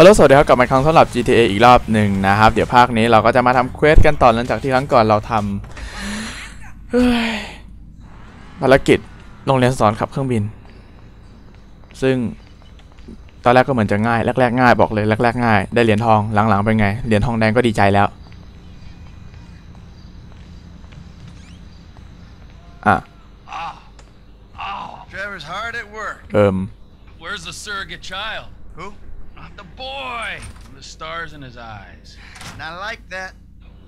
ฮัลโหลสวัสดีครับกลับมาอีกครั้งสำหรับ GTA อีกรอบหนึ่งนะครับ เดี๋ยวภาคนี้เราก็จะมาทำเควสกันต่อหลังจากที่ครั้งก่อนเราทำเฮ้ยภารกิจโรงเรียนสอนขับเครื่องบิน ซึ่งตอนแรกก็เหมือนจะง่ายแรกๆง่ายบอกเลยแรกๆง่าย ได้เหรียญทองหลังๆเป็นไงเหรียญทองแดงก็ดีใจแล้วอะ Trevor's hard at work. เอิม Where's the surrogate child? Who? Uh, The boy! The stars in his eyes. Not like that.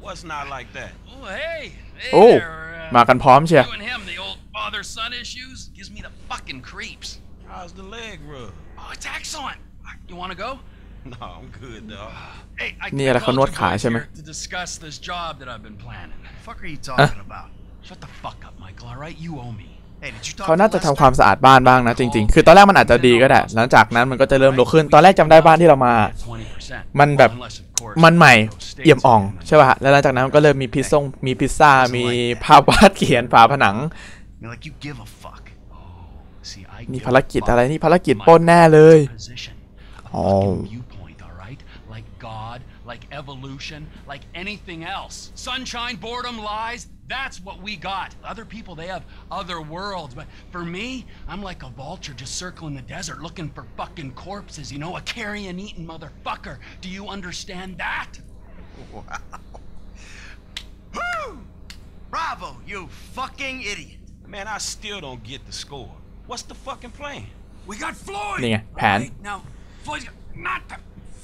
What's not like that? Oh, hey! Hey โอ้ there! uh, มากันพร้อมเชีย You and him, the old father-son issues, gives me the fucking creeps. How's the leg rub? Oh, it's excellent. You want to go? No, I'm good, dog. Hey, I, นี่ I อะไรเขา called นวด you ขา boys ใช่ไหม here to discuss this job that I've been planning. fuck are you talking about? Shut the fuck up, Michael. All right, you owe me. Hey, did you talk เขา to น่าจะทำ Lester? ความสะอาดบ้านบ้างนะจริง ๆ คือตอนแรกมันอาจจะดีก็ได้ หลังจากนั้นมันก็จะเริ่มลุกขึ้น ตอนแรกจำได้บ้านที่เรามา 20%. มันแบบ Unless, of course, มันใหม่ those เอี่ยมอ่อง states ใช่ป่ะ แล้วหลังจากนั้นมันก็เริ่มมีพิซซ่งมีพิซซ่า มีภาพวาดเขียนฝาผนัง I mean, like you give a fuck. See, I มี give ภารกิจ a fuck. อะไรนี่ภารกิจปล้นแน่เลย position, a evolution, like anything else. Sunshine, boredom, lies, that's what we got. Other people, they have other worlds. But for me, I'm like a vulture just circling the desert looking for fucking corpses, you know, a carrion eating motherfucker. Do you understand that? Wow. Woo! Bravo, you fucking idiot. Man, I still don't get the score. What's the fucking plan? We got Floyd! Yeah, Pat. Right, now, Floyd's got, not the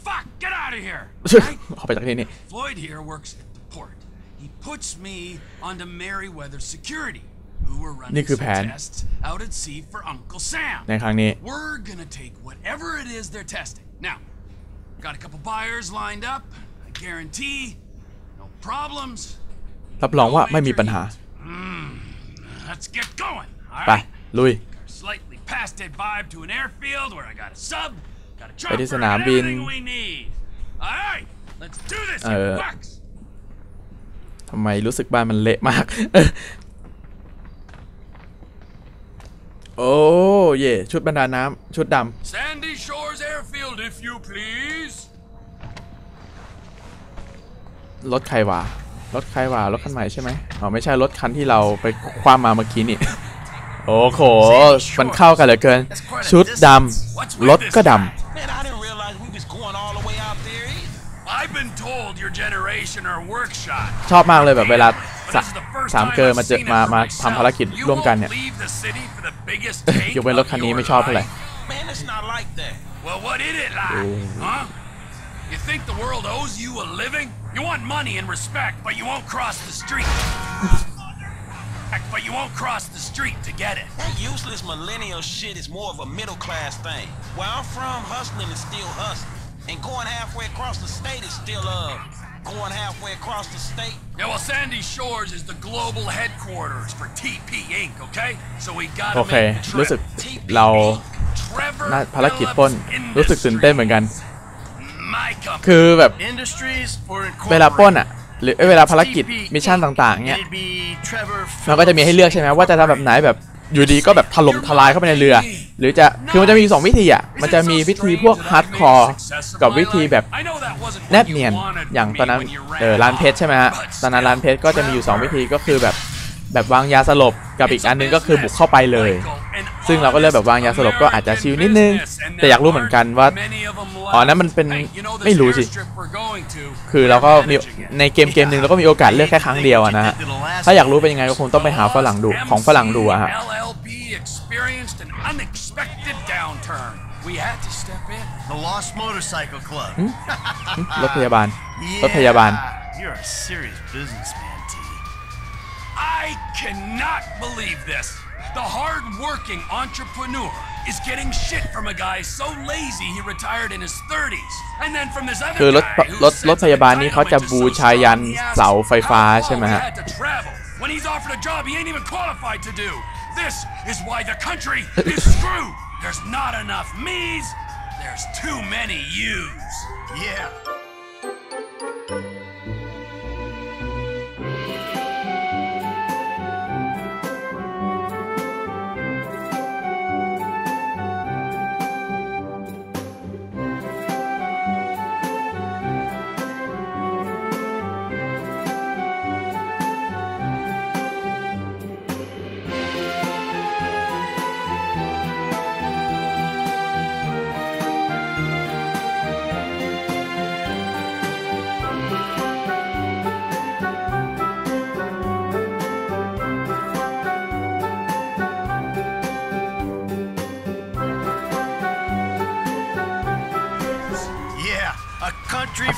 fuck. Get out of here. ออกไปจากที่นี่ Floyd here works at the port. He puts me onto Merryweather Security, who were running นี่คือ some แผน tests out at sea for Uncle Sam. ในครั้งนี้ We're gonna take whatever it is they're testing. Now, got a couple buyers lined up. I guarantee, no problems. รับรองว่าไม่มีปัญหา Let's get going. All ไป right. ลุย Slightly past that vibe to an airfield where I got a sub, got a ไปที่ chopper, สนาม and บิน everything we need. All right, let's do this. เอ you อ fucks. ทำไมรู้สึกบ้านมันเละมาก โอ้เย่ชุดบรรดาน้ำชุดด Sandy Shores Airfield, if you please. ำรถใครวะรถใครวะรถคันใหม่ใช่ไหมอ๋อไม่ใช่รถคันที่เราไปคว้ามาเมื่อกี้นี่ โอ้โห มันเข้ากันเหลือเกิน ชุดดำรถก็ด Man, ชอบมากเลยแบบเวลา But สะ this is the first สาม time เกิร์ I've มาเจอ seen it มา for มา myself. ทำภารกิจ You ร่วมกันเนี่ย won't leave the city for the biggest ยกเว้นรถคันนี้ไม่ชอบเท่าไหร่ Man, it's not like that. Well, what is it like, huh? You think the world owes you a living? You want money and respect, but you won't cross the street. but you won't cross the street to get it. That useless millennial shit is more of a middle class thing. Where I'm from, hustling is still hustling. And going halfway across the state is still, uh, going halfway across the state. Yeah, well, Sandy Shores is the global headquarters for TP Inc., okay? So we gotta โอเค make the trip. รู้สึก TP เรา Trevor น่าภารกิจปล้น Phillips รู้สึกตื่นเต้นเหมือนกัน My company. คือแบบ Industries or เวลาปล้นอะ หรือเอ้ยเวลาภารกิจมิชชั่นต่างๆเนี่ย It'd be Trevor มันก็จะมีให้เลือกใช่ไหมว่าจะทำแบบไหนแบบ อยู่ดีก็แบบถล่มทลายเข้าไปในเรือ หรือจะคือมันจะมีสองวิธีอะมันจะมีวิธีพวกฮาร์ดคอร์กับวิธีแบบแนบเนียนอย่างตอนนั้นเออร้านเพชรใช่ไหมฮะตอนนั้นร้านเพชรก็จะมีอยู่สองวิธีก็คือแบบ แบบวางยาสลบกับอีกอันนึงก็คือบุกเข้าไปเลย ซึ่งเราก็เลือกแบบวางยาสลบก็อาจจะชิลนิดนึง แต่อยากรู้เหมือนกันว่าอ๋อนั้นมันเป็นไม่รู้สิ คือเราก็มีในเกมเกมหนึ่งเราก็มีโอกาสเลือกแค่ครั้งเดียวอะนะฮะ ถ้าอยากรู้เป็นยังไงก็คงต้องไปหาฝรั่งดูของฝรั่งดูอะฮะ LLB experienced an unexpected downturn. We had to step in. The Lost Motorcycle Club. รถพยาบาล รถพยาบาล Yeah, You're a serious businessman, T. I cannot believe this. The hard-working entrepreneur is getting shit from a guy so lazy he retired in his 30s. And then from this other คือรถ guy who รถ says รถพยาบาลนี้เขาจะบูชายันเสาไฟฟ้าใช่ไหมฮะ How far we had to travel when he's offered a job he ain't even qualified to do. This is why the country is screwed. There's not enough me's. There's too many you's. Yeah.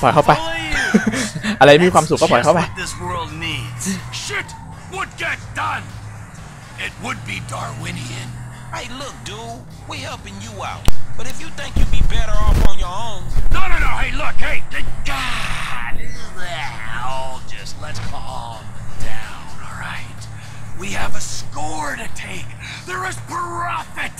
ปล่อยเข้าไป full of you. อะไรมีความสุขก็ปล่อยเข้าไป That's what this world needs. Shit would get done. It would be Darwinian. Hey, look, dude, we helping you out. But if you think you'd be better off on your own, No, no, no. Hey, look. Hey, th- God. Oh, just let's calm down, all right? We have a score to take. There is profit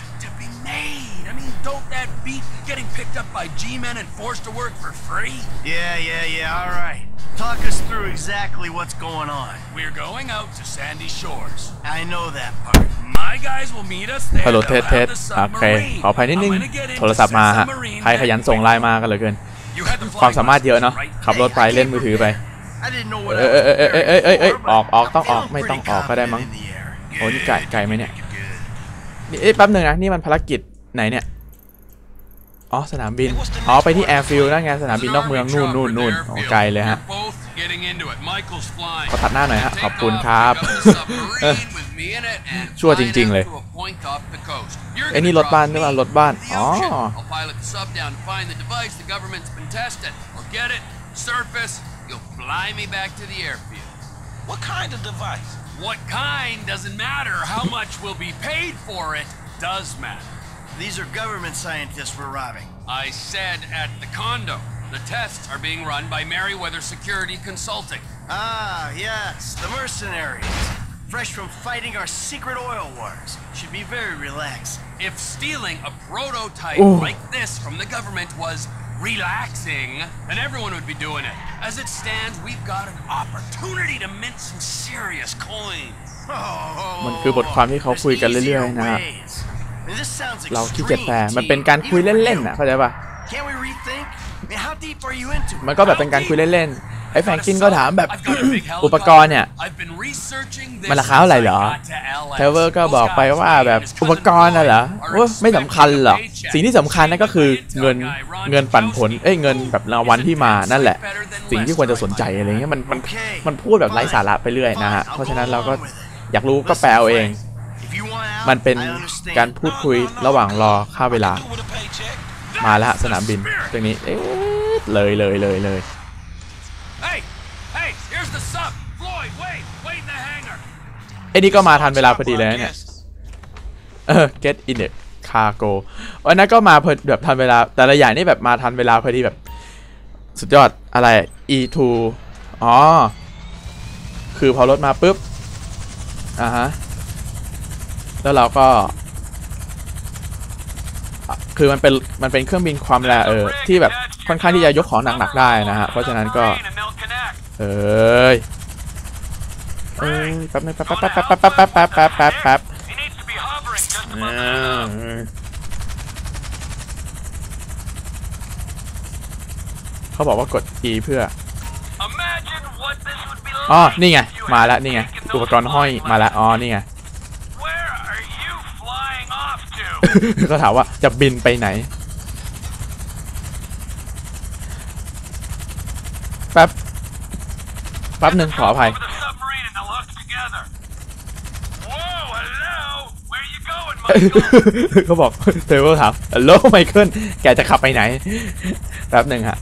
don't that beat getting picked up by G-men and forced to work for free? Yeah, yeah, yeah, all right. Talk us through exactly what's going on. We're going out to Sandy Shores. I know that part. My guys will meet us there. ฮัลโหล They'll เทส have เทส the โอเค submarine. ขออภัยนิดนึง I'm gonna get in โทรศัพท์มา to ฮะ submarine ใครขยันส่งไลน์มากันเหลือเกิน You had the ความ flying สามารถเยอะ lessons, เนาะ right? ขับรถไปเล่นมือถือไป I didn't know what เอ I อ was เออเออเออเออเออเออ prepared for, ออกออก but ต้องออก I'm ไม่ต้อง feeling ออกก็ได้มั้ง pretty confident in the air. โอ้นี่ไก่ Good, ไก่ไหมเนี่ย good, good. นี่เอ๊ะแป๊บหนึงนะนี่มันภารกิจไหนเนี่ย อ๋อสนามบิน อ๋อไปที่แอร์ฟิลด์นั่นไงสนามบินนอกเมืองนู่นนู่นนู่นโอ้ไกลเลยฮะ You're both getting into it. Michael's flying. ขอถัดหน้าหน่อยฮะ Take ขอบคุณ off, ครับ pick up the submarine with me in it, and ชั่ว fly จ it ริงๆ out เลย to a point off the coast. You're ไอ้นี่ gonna รถบ้าน drop ใช่ป่ะ me รถบ้าน in the อ๋อ ocean. I'll pilot the sub down to find the device the government's been testing. Or get it, surface, you'll fly me back to the airfield. what kind of device? What kind doesn't matter. How much will be paid for it does matter. These are government scientists we're robbing. I said at the condo. The tests are being run by Merriweather Security Consulting. Ah, yes, the mercenaries. Fresh from fighting our secret oil wars. Should be very relaxed. If stealing a prototype Ooh. like this from the government was relaxing, then everyone would be doing it. As it stands, we've got an opportunity to mint some serious coin. มัน คือบทความที่เขาคุยกันเรื่อยๆนะฮะ เราเราขี้เกียจแปลมันเป็นการคุยเล่นๆน่ะเข้าใจป่ะ Can't we rethink? I mean, how deep are you into it? มันก็แบบเป็นการคุยเล่นๆไอ้แฟรงกินก็ถามแบบ I've got a big อุปกรณ์เนี่ย I've been researching this มันราคาเท่าไหร่เหรอ since I got to LA. เทเวอร์ก็บอกไปว่าแบบอุปกรณ์น่ะเหรอว่าไม่สำคัญหรอกสิ่งที่สำคัญนั่นก็คือเงินเงินปันผลเอ้ยเงินแบบรางวัลที่มานั่นแหละ สิ่งที่ควรจะสนใจอะไรเงี้ยมันมันมันพูดแบบไร้สาระไปเรื่อยนะฮะเพราะฉะนั้นเราก็อยากรู้ก็แปลเอาเอง If you want out, มันเป็น I understand. การพูดคุยระหว่างรอค่าเวลา Do with a paycheck? มาแล้วฮะสนามบินตรงนี้เอ๊ะเลยเลยเลยเลย Hey, hey, here's the sub. Floyd, wait, wait in the hangar. ไอ้นี่ก็มาทันเวลาพอดีเลยนะเนี่ยเออ get in the cargo วันนั้นก็มาพอแบบทันเวลา แต่ละอย่างนี่แบบมาทันเวลาพอดีแบบ สุดยอดอะไร e2 อ๋อ คือพอรถมาปุ๊บอ่าฮะ แล้วเราก็ คือมันเป็นมันเป็นเครื่องบินความแรงเออที่แบบค่อนข้างที่จะยกของหนักๆได้นะฮะเพราะฉะนั้นก็ เอ้ยเอ้ยแป๊บนึงแป๊บแป๊บแป๊บแป๊บแป๊บแป๊บแป๊บแป๊บแป๊บแป๊บเขาบอกว่ากด E เพื่ออ๋อนี่ไง มาแล้วนี่ไง อุปกรณ์ห้อยมาแล้วอ๋อนี่ไง ก็ถามว่าจะบินไปไหน แป๊บ แป๊บหนึ่งขออภัย Over the submarine and they'll hook together. Whoa, hello. Where you going, Michael? เขาบอกเทเบิลถามฮัลโหลไมเคิลแกจะขับไปไหน แป๊บหนึ่งฮะ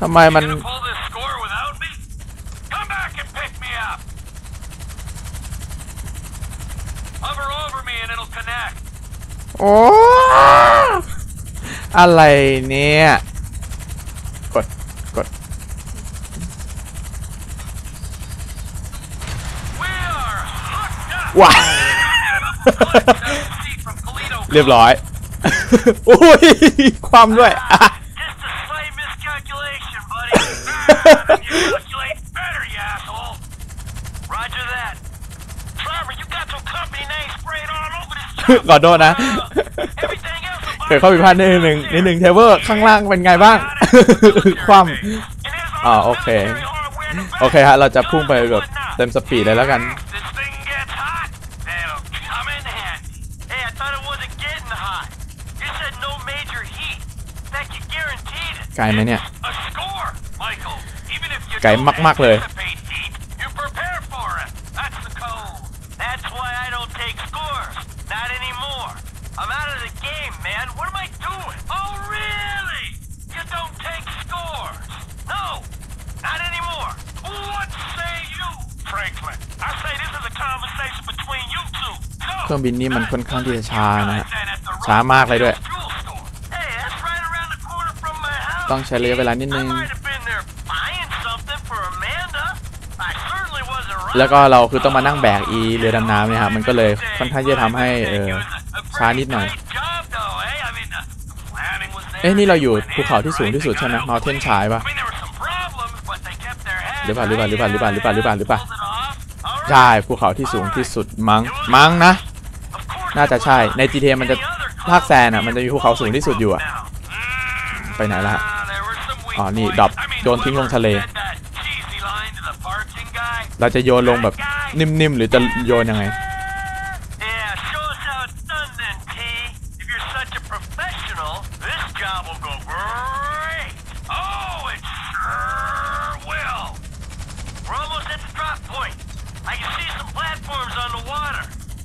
ทำไมมัน Gonna pull this score without me? Come back and pick me up. Hover over me and it'll connect. โอ้อะไรเนี่ย กด กด We are hooked up. ว้า Seat from Toledo. เรียบร้อย โอ้ย ความด้วยอะ Just a slight miscalculation, buddy. Ah, you calculate better, you asshole. Roger that. Trevor, you got your company name sprayed all over this ขอโทษนะ Everything else about เกิดเข้าผิดพลาดนิดนึงนิดนึงเทเวอร์ข้างล่างเป็นไงบ้าง คว่ำอ่าโอเคโอเคฮะ เราจะพุ่งไปแบบเต็มสปีดเลยแล้วกัน This thing gets hot, it'll come in handy. Hey, I thought it wasn't getting hot. You said no major heat. That you guaranteed it. ไกลไหมเนี่ย A score, Michael. Even if you ไกลมาก ๆ เลย You prepare for it. That's the code. That's why I don't take scores. Not anymore. I'm out of the game, man. What am I doing? Oh, really? You don't take scores? No, not anymore. What say you, Franklin? I say this is a conversation between you two. Go. เครื่องบินนี่มันค่อนข้างที่จะช้านะฮะช้ามากเลยด้วย Hey, that's right around the corner from my house. ต้องใช้ระยะเวลานิดนึ I ง might have been there buying something for Amanda. I certainly wasn't right. แล้วก็เราคือต้องมานั่งแบกอีเรือดำน้ำเนี่ยครับมันก็เลยค่อนข้างที่จะทำให้เออช้านิดหน่อยเอ๊ะนี่เราอยู่ภูเขาที่สูงที่สุดใช่ไหม Mountain ชายปะหรือเปล่าหรือเปล่าหรือเปล่าหรือเปล่าหรือเปล่าหรือเปล่าหรือเปล่าใช่ภูเขาที่สูงที่สุดมั้งมั้งนะ น่าจะใช่ใน GTA มันจะภาคแซนอะมันจะมีภูเขาสูงที่สุดอยู่อะไปไหนละฮะอ๋อนี่ดรอปโยนทิ้งลงทะเล เราจะโยนลงแบบนิ่มๆ หรือจะโยนยังไง Yeah, show us how it's done then, T. If you're such a professional, this job will go great. Oh, it sure will. We're almost at the drop point. I can see some platforms on the water.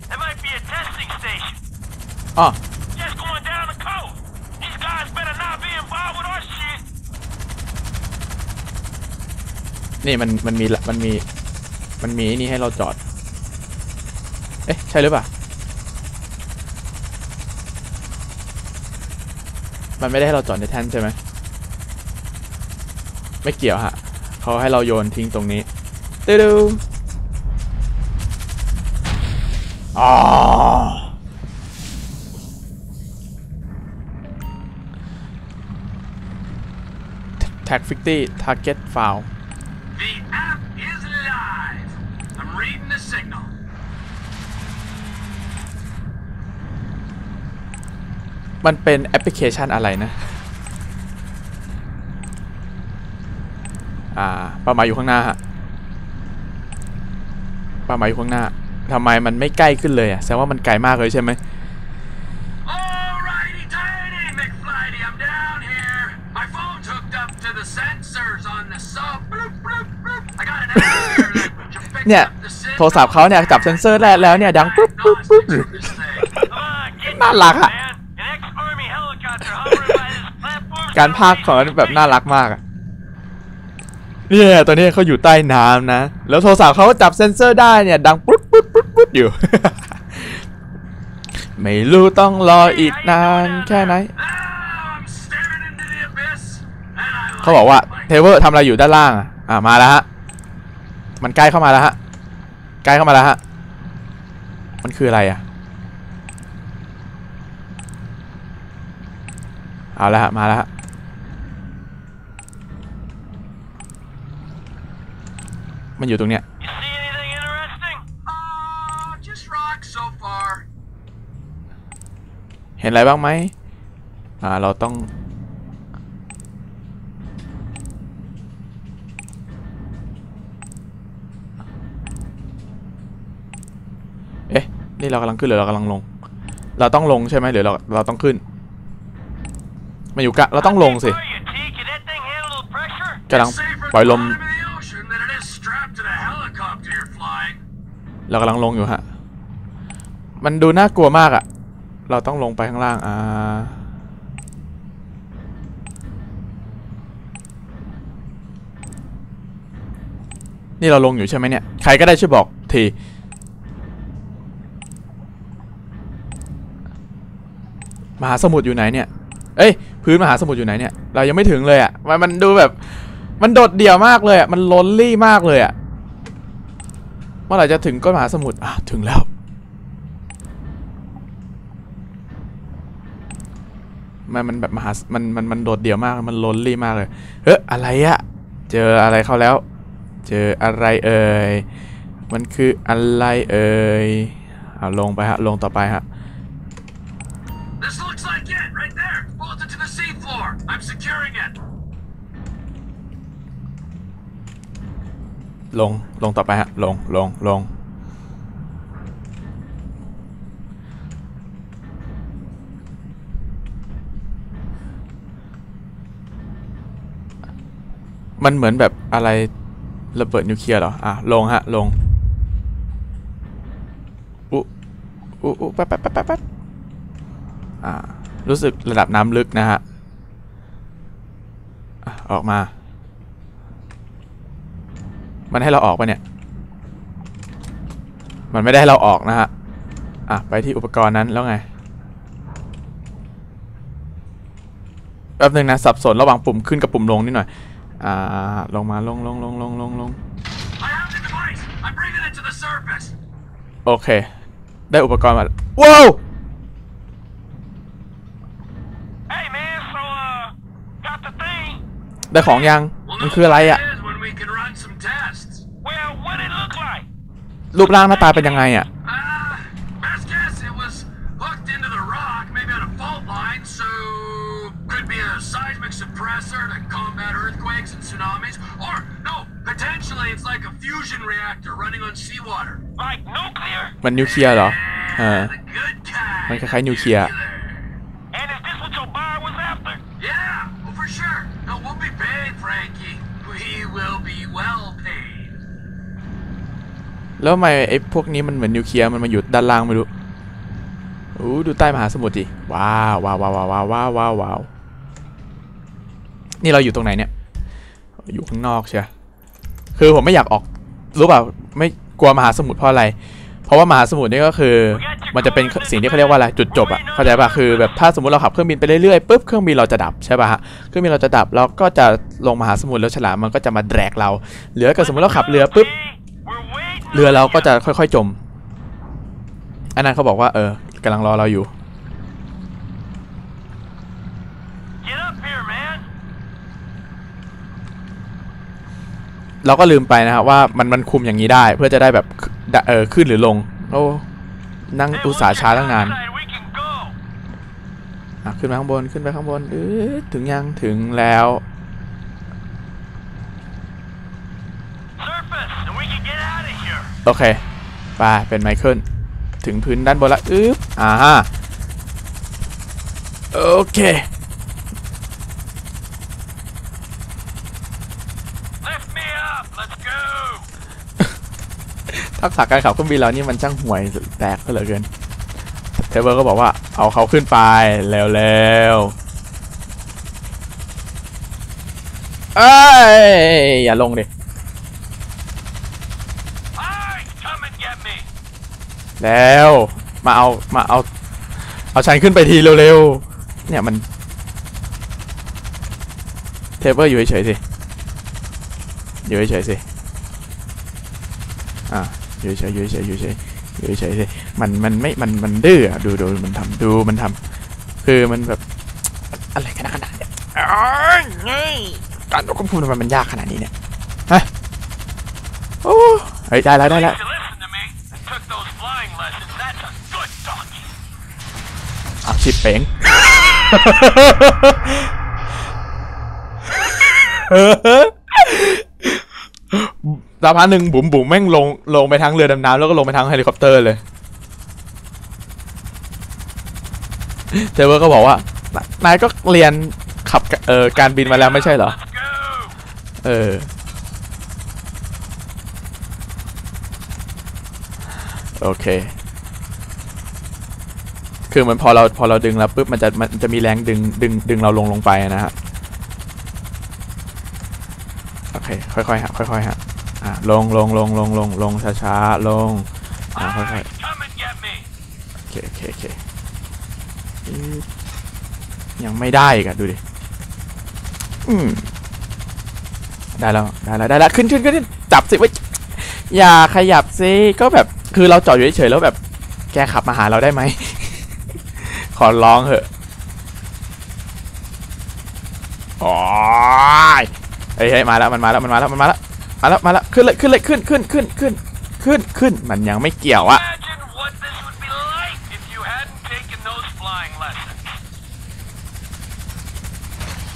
That might be a testing station. อ๋อ Just going down the coast. These guys better not be involved with our shit. นี่มันมันมีละมันมี มันมีนี่ให้เราจอด เอ๊ะ ใช่หรือเปล่า มันไม่ได้ให้เราจอดในแท่นใช่ไหม ไม่เกี่ยวฮะ เขาให้เราโยนทิ้งตรงนี้ตืดูอ๋อ Tag 50 Target Foul The มันเป็นแอปพลิเคชันอะไรนะ อ่าเป้าหมายอยู่ข้างหน้าฮะเป้าหมายอยู่ข้างหน้าทำไมมันไม่ใกล้ขึ้นเลยอะแสดงว่ามันไกลมากเลยใช่ไหม Alrighty, tighty, McFlighty, I'm down here. My phone's hooked up to the sensors on the sub. Bloop, bloop, bloop. I got an app here that picks เนี่ย up the signal. โทรศัพท์เขาเนี่ยจับเซนเซอร์แรกแล้วเนี่ยดังปุ๊บปุ๊บปุ๊บ Diagnostics of this thing. Come on, get น่ารักอะ การพากของมันแบบน่ารักมากอะเนี่ยตัวนี้เขาอยู่ใต้น้ำนะ แล้วโทรศัพท์เขาก็จับเซนเซอร์ได้เนี่ย ดังปุ๊บปุ๊บปุ๊บปุ๊บอยู่ ไม่รู้ต้องรออีกนานแค่ไหน เขาบอกว่าเทเวอร์ทำอะไรอยู่ด้านล่างอะอ่ามาแล้วฮะ มันใกล้เข้ามาแล้วฮะ ใกล้เข้ามาแล้วฮะ มันคืออะไรอะเอาแล้วฮะ มาแล้วฮะ มันอยู่ตรงเนี้ย You see anything interesting? Uh, just rocks so far. เห็นอะไรบ้างไหมอ่า เราต้อง เอ๊ะ นี่เรากำลังขึ้นหรือเรากำลังลง เราต้องลงใช่ไหมหรือเราเราต้องขึ้นมาอยู่กะเราต้องลงสิ Where are you, T? Can that thing handle the pressure? กำลัง It's safer ปล่อย at ล the ม bottom of the ocean than it is strapped to the helicopter you're flying. เรากำลังลงอยู่ฮะ มันดูน่ากลัวมากอะเราต้องลงไปข้างล่าง อ่า นี่เราลงอยู่ใช่ไหมเนี่ย ใครก็ได้ช่วยบอกที มหาสมุทรอยู่ไหนเนี่ย เอ้ย พื้นมหาสมุทรอยู่ไหนเนี่ย เรายังไม่ถึงเลยอะมันมันดูแบบ มันโดดเดี่ยวมากเลยอะมันล้นลี่มากเลยอะ เมื่อไหร่จะถึงก้นมหาสมุทรอะถึงแล้ว มันมันแบบมหา มันมันมันโดดเดี่ยวมาก มันล้นลี่มากเลย เฮ้ยอะไรอะเจออะไรเข้าแล้ว เจออะไรเอ่ย มันคืออะไรเอ่ยเอาลงไปฮะ ลงต่อไปฮะ ลง ลงต่อไปฮะ ลง ลง ลง มันเหมือนแบบอะไรระเบิดนิวเคลียร์เหรอ อะ ลงฮะ ลง อุอุอุแป๊บแป๊บแป๊บแป๊บแป๊บอ่า รู้สึกระดับน้ำลึกนะฮะออกมา มันให้เราออกปะเนี่ย มันไม่ได้ให้เราออกนะฮะ อะ ไปที่อุปกรณ์นั้นแล้วไง แป๊บนึงนะ สับสนระหว่างปุ่มขึ้นกับปุ่มลงนิดหน่อย อ่า ลงมาลงลงลงลงลงลง I have the device. I'm bringing it to the surface. โอเค ได้อุปกรณ์มาว้าว Hey, man, so, uh, got the thing? ได้ของยัง มันคืออะไรอะ is when we can run some tests. Well, what it look like? รูปร่างหน้าตาเป็นยังไงอะ Uh, best guess it was hooked into the rock, maybe on a fault line, so could be a seismic suppressor to combat earthquakes and tsunamis, or no, potentially it's like a fusion reactor running on seawater. Like nuclear? มันนิวเคลียร์เหรอเออ The good kind. มันคล้ายๆนิวเคลียร์ แล้วทำไมไอ้พวกนี้มันเหมือนนิวเคลียร์มันมาอยู่ด้านล่างไม่รู้อู้ดูใต้มหาสมุทรดิว้าวว้าวว้าวว้าวว้าวว้าววาวนี่เราอยู่ตรงไหนเนี่ย อยู่ข้างนอกเชียคือผมไม่อยากออกรู้เปล่าไม่กลัวมหาสมุทรเพราะอะไร เพราะว่ามหาสมุทรนี่ก็คือ มันจะเป็นสิ่งที่เขาเรียกว่าอะไรจุดจบอะเข้าใจป่ะคือแบบถ้าสมมติเราขับเครื่องบินไปเรื่อยๆปุ๊บเครื่องบินเราจะดับใช่ป่ะฮะเครื่องบินเราจะดับแล้วก็จะลงมหาสมุทรแล้วฉลามมันก็จะมาแดกเรา เหลือกับสมมติเราขับเรือปุ๊บ เรือเราก็จะค่อยๆจม อันนั้นเขาบอกว่า เออกำลังรอเราอยู่ Get up here, man. เราก็ลืมไปนะครับว่ามันมันคุมอย่างนี้ได้เพื่อจะได้แบบดเออขึ้นหรือลง โอ้นั่ง Hey, อุตส่าห์ช้าตั้งนาน outside, we can go. อะขึ้นไปข้างบนขึ้นไปข้างบนเออถึงยังถึงแล้ว Surface, and we can get out of here. โอเคไปเป็นไมเคิลถึงพื้นด้านบนละอึ๊บอ่าฮะโอเค Lift me up. Let's go. ทักษะการขับเครื่องบินเรานี่มันช่างห่วยแตกเหลือเกินเทเบิลก็บอกว่าเอาเขาขึ้นไปเร็วๆเอ้ยอย่าลงดิ Alright, come and get me. แล้วมาเอามาเอา เอาฉันขึ้นไปทีเร็วๆ เนี่ยมันเทเบิลอยู่เฉยๆสิ อยู่เฉยๆสิ อะอยู่เฉยๆอยู่เฉยๆอยู่เฉยๆอยู่เฉยๆสิ มันมันไม่ มันมันดื้ออะดูดูมันทำดูมันทำคือมันแบบอะไรกันขนาดเนี่ยอ้ายนี่การควบคุมทำไมมันยากขนาดนี้เนี่ย ฮะ โอ้เฮ้ยได้แล้วได้แล้ว อะชิปเป๋งสักพักหนึ่งบุ๋มบุ๋มแม่งลงลงไปทั้งเรือดำน้ำแล้วก็ลงไปทั้งเฮลิคอปเตอร์เลยเทเวอร์ก็บอกว่า นายก็เรียนขับเอ่อการบินมาแล้วไม่ใช่เหรอ เออ โอเค คือเหมันพอเราพอเราดึงแล้วปุ๊บมันจะมันจะมีแรงดึงดึงดึงเราลงลงไปนะฮะโอเคค่อยๆฮะค่อยๆฮะอ่าลงลงลงลงลงลงช้าๆลงอ่าค่อย Alright, come and get me. ๆโอเคโอเคโอเคอืมยังไม่ได้อีกอะดูดิอืมได้แล้วได้แล้วได้แล้วขึ้นขึ้นขึ้นขึ้นจับสิไว้ยอย่าขยับสิก็แบบคือเราจอดอยู่เฉยๆแล้วแบบ แกขับมาหาเราได้ไหม ขอร้องเถอะโอ้ยเฮ้ยเฮ้ยมาแล้วมันมาแล้วมันมาแล้วมันมาแล้วมาแล้วมาแล้วขึ้นเลยขึ้นเลยขึ้นขึ้นขึ้นขึ้นขึ้นขึ้นมันยังไม่เกี่ยวอะ Imagine what this would be like if you hadn't taken those flying lessons.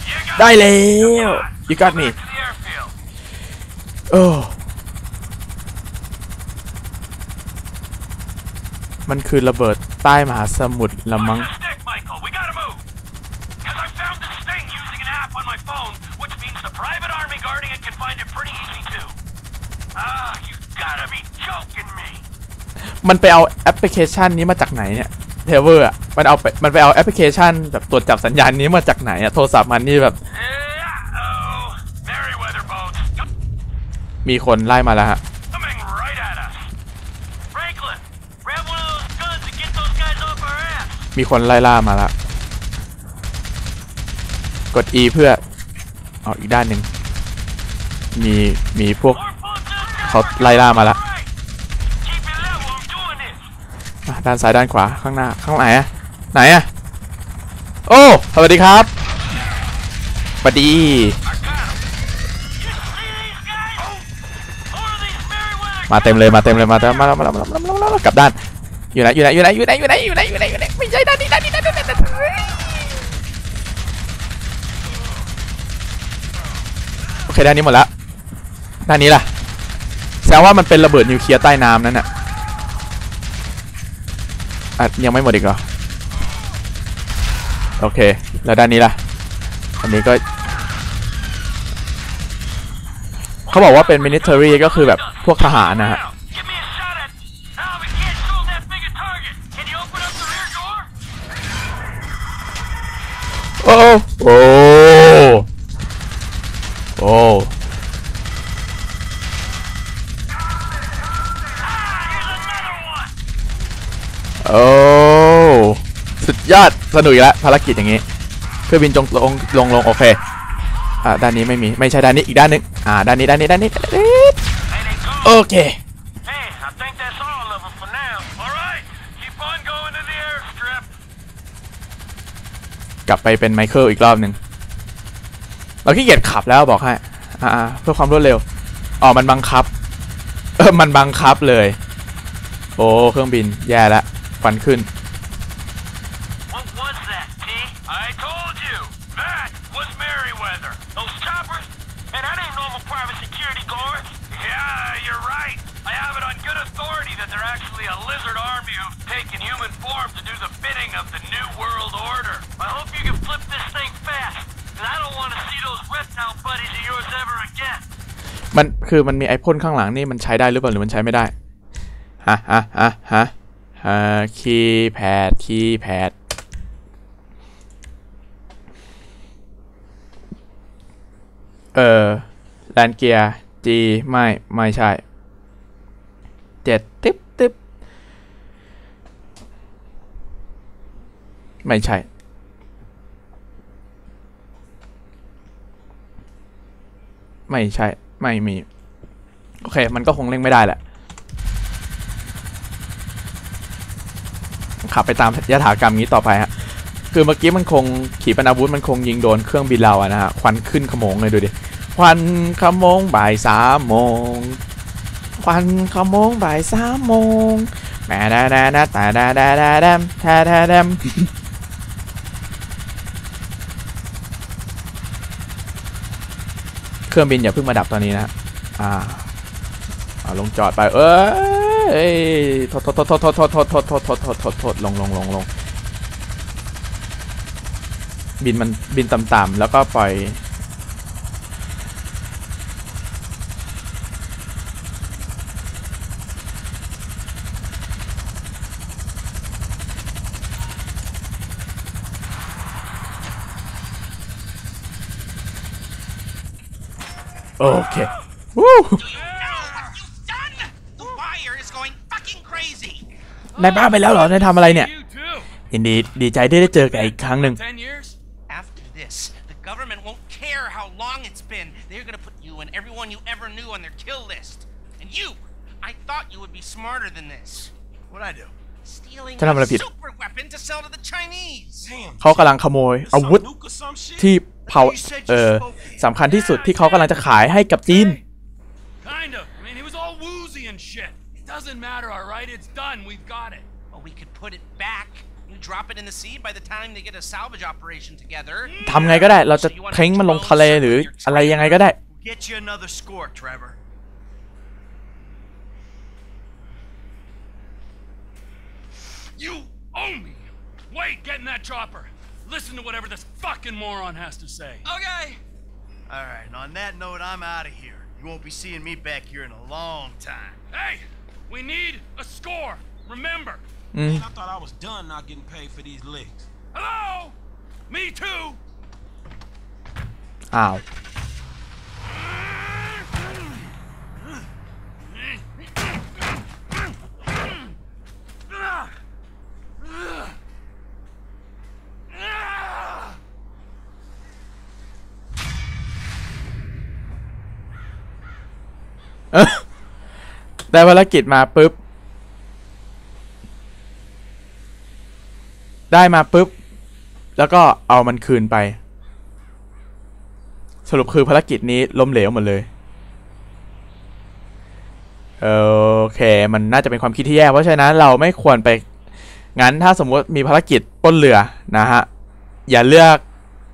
You got ได้แล้ว you got me back to the airfield. โอ้มันคือระเบิดใใต้มหาสมุทรละมั้งมันไปเอาแอปพลิเคชันนี้มาจากไหนเนี่ยเทเวอร์อะมันเอาไปมันไปเอาแอปพลิเคชันแบบตรวจจับสัญญาณนี้มาจากไหนอะโทรศัพท์มันนี่แบบ มีคนไล่มาแล้วฮะ มีคนไล่ล่ามาแล้วกด E เพื่อเอาอีกด้านหนึ่งมีมีพวกเขาไล่ล่ามาแล้ว Right. Keep it level. I'm doing this. อะด้านซ้ายด้านขวาข้างหน้าข้างไหนอะไหนอะโอ้สวัสดีครับสวัสดีมาเต็มเลยมาเต็มเลยมาเต็มมาแล้วมาแล้วมาแล้วมาแล้วมาแล้วกลับด้านอยู่ไหนอยู่ไหนอยู่ไหนอยู่ไหนอยู่ไหนอยู่ไหนอยู่ไหนอยู่ ไม่ใช่ด้านนี้ด้านนี้ด้านนี้ด้านนี้โอเคด้านนี้หมดแล้วด้านนี้ล่ะแสดงว่ามันเป็นระเบิดนิวเคลียร์ใต้น้ำนั่นน่ะอะยังไม่หมดอีกเหรอโอเค แล้วด้านนี้ล่ะ อันนี้ก็ เขาบอกว่าเป็น military ก็คือแบบพวกทหารนะฮะ โอ้ โอ้โอ้สุดยอดสนุกแล้วภารกิจอย่างงี้เครื่อบินจงลงลงลงโอเคอ่าด้านนี้ไม่มีไม่ใช่ด้านนี้อีกด้านหนึงอ่าด้านนี้ด้านนี้ด้านนี้โอเค กลับไปเป็นไมเคิลอีกรอบหนึ่งเราขี้เกียจขับแล้วบอกให้อ่าๆเพื่อความรวดเร็วอ๋อมันบังคับ เออมันบังคับเลย โอ้เครื่องบินแย่แล้วฟันขึ้น What was that, T? I told you. That was Merryweather. Those choppers? And that ain't normal private security guards. Yeah, you're right. I have it on good authority that they're actually a lizard army who've taken human form to do the bidding of the New World Order. I hope you can flip this thing fast. And I don't want to see those reptile buddies of yours ever again. มันคือมันมีไอพ่นข้างหลังนี่มันใช้ได้หรือเปล่าหรือมันใช้ไม่ได้ฮะฮะฮะฮะฮะคีย์แพดคีย์แพดเออแลนเกียร์จีไม่ ไม่ใช่เจ็ดติ๊บติ๊บไม่ใช่ไม่ใช่ ไม่มี โอเค มันก็คงเล่งไม่ได้แหละ ขับไปตามยถากรรมนี้ต่อไปฮะ คือเมื่อกี้มันคงขีปนาวุธมันคงยิงโดนเครื่องบินเราอะนะฮะ ควันขึ้นขโมงเลยดูดิ ควันขโมงบ่ายสามโมง ควันขโมงบ่ายสามโมงแม่ดาดาดาตาดาดาดาดมแทแทดม เค รื่องบินอย่าเพิ่งมาดับตอนนี้นะอ่าอาลงจอดไปเอ้ยโทษโทษโทษโทษโทษโทษโทษโทษโทษโทษโทษโทษลงลงลงลงบินมันบินต่ำๆแล้วก็ปล่อย โอเควู้ The wire is going fucking crazy. นายบ้าไปแล้วเหรอ นายทำอะไรเนี่ย You too. ยินดีดีใจที่ได้เจอกันอีกครั้งหนึ่ง Ten years? After this, the government won't care how long it's been. They're gonna put you and everyone you ever knew on their kill list. And you, I thought you would be smarter than this. What'd I do? Stealing ฉันทำอะไร a ผิด super weapon to sell to the Chinese. Damn. เขากำลังขโมยอาวุธที่ เผาเออสำคัญที่สุดที่เขากำลังจะขายให้กับจีน Kind of. I mean, he was all woozy and shit. It doesn't matter, all right? It's done. We've got it. Well, we could put it back. You drop it in the sea by the time they get a salvage operation together. ทำไงก็ได้ เราจะทิ้งมันลงทะเลหรืออะไรยังไงก็ได้ Get you another score, Trevor. You owe me. Wait, get in that chopper. listen to whatever this fucking moron has to say. Okay. All right, and on that note, I'm out of here. You won't be seeing me back here in a long time. Hey, we need a score. Remember. Mm. Man, I thought I was done not getting paid for these licks. Hello? Me too. Ow. ได้ภารกิจมาปุ๊บ ได้มาปุ๊บ แล้วก็เอามันคืนไป สรุปคือภารกิจนี้ล้มเหลวหมดเลยโอเค มันน่าจะเป็นความคิดที่แย่เพราะฉะนั้นเราไม่ควรไป งั้นถ้าสมมติมีภารกิจป้นเรือนะฮะ อย่าเลือก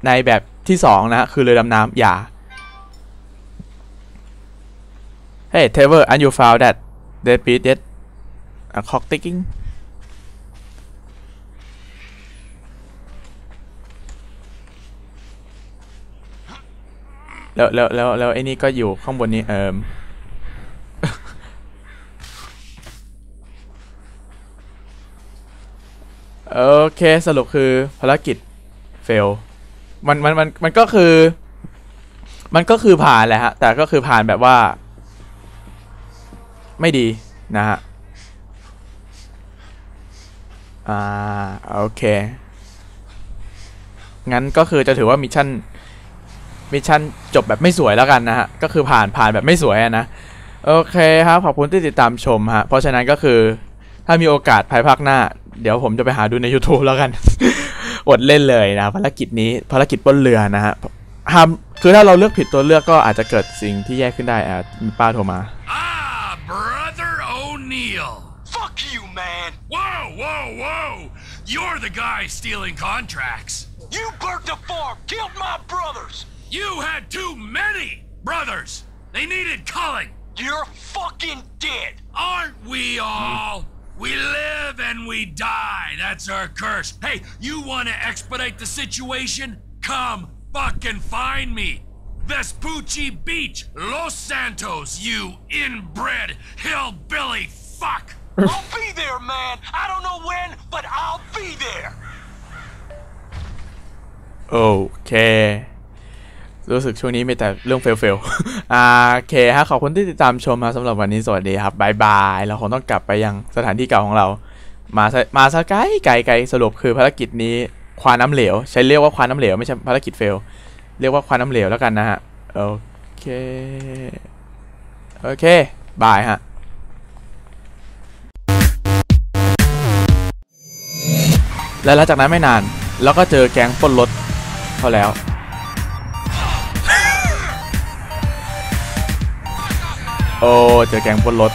ในแบบที่สองนะฮะคือเรือดำน้ำอย่า Hey Trevor and you found that dead beat yet a clock ticking แล้วแล้วแล้วแล้วไอ้นี่ก็อยู่ข้างบนนี้เอิมโอเคสรุปคือภารกิจเฟลมันมันมันมันก็คือ มันก็คือผ่านแหละฮะ แต่ก็คือผ่านแบบว่า ไม่ดีนะฮะอ่าโอเค งั้นก็คือจะถือว่ามิชชั่นมิชชั่นจบแบบไม่สวยแล้วกันนะฮะ ก็คือผ่านผ่านแบบไม่สวยนะโอเคครับ ขอบคุณที่ติดตามชมฮะ เพราะฉะนั้นก็คือถ้ามีโอกาสภายภาคหน้า เดี๋ยวผมจะไปหาดูใน YouTube แล้วกัน อดเล่นเลยนะ ภารกิจนี้ภารกิจบนเรือนะฮะห้ามคือถ้าเราเลือกผิดตัวเลือกก็อาจจะเกิดสิ่งที่แย่ขึ้นได้อะมีป้าโทรมา Brother O'Neill. Fuck you, man! Whoa, whoa, whoa! You're the guy stealing contracts. You burnt the farm, killed my brothers! You had too many brothers. They needed culling. You're fucking dead! Aren't we all? We live and we die. That's our curse. Hey, you want to expedite the situation? Come fucking find me. Vespucci Beach, Los Santos, you inbred hillbilly fuck. I'll be there, man! I don't know when, but I'll be there! โอเค รู้สึกช่วงนี้มีแต่เรื่องเฟลเฟลอ่าโอเคฮะ ขอบคุณที่ติดตามชมมาสำหรับวันนี้ สวัสดีครับบายบาย เราคงต้องกลับไปยังสถานที่เก่าของเรา มาซะมาซะไกลไกลไกลสรุปคือภารกิจนี้ควานน้ำเหลว ใช้เรียกว่าควานน้ำเหลว ไม่ใช่ภารกิจเฟล เรียกว่าควานน้ำเหลวแล้วกันนะฮะ โอเค โอเค บายฮะและหลังจากนั้นไม่นาน แล้วก็เจอแก๊งปล้นรถเขาแล้ว โอ้ เจอแก๊งปล้นรถ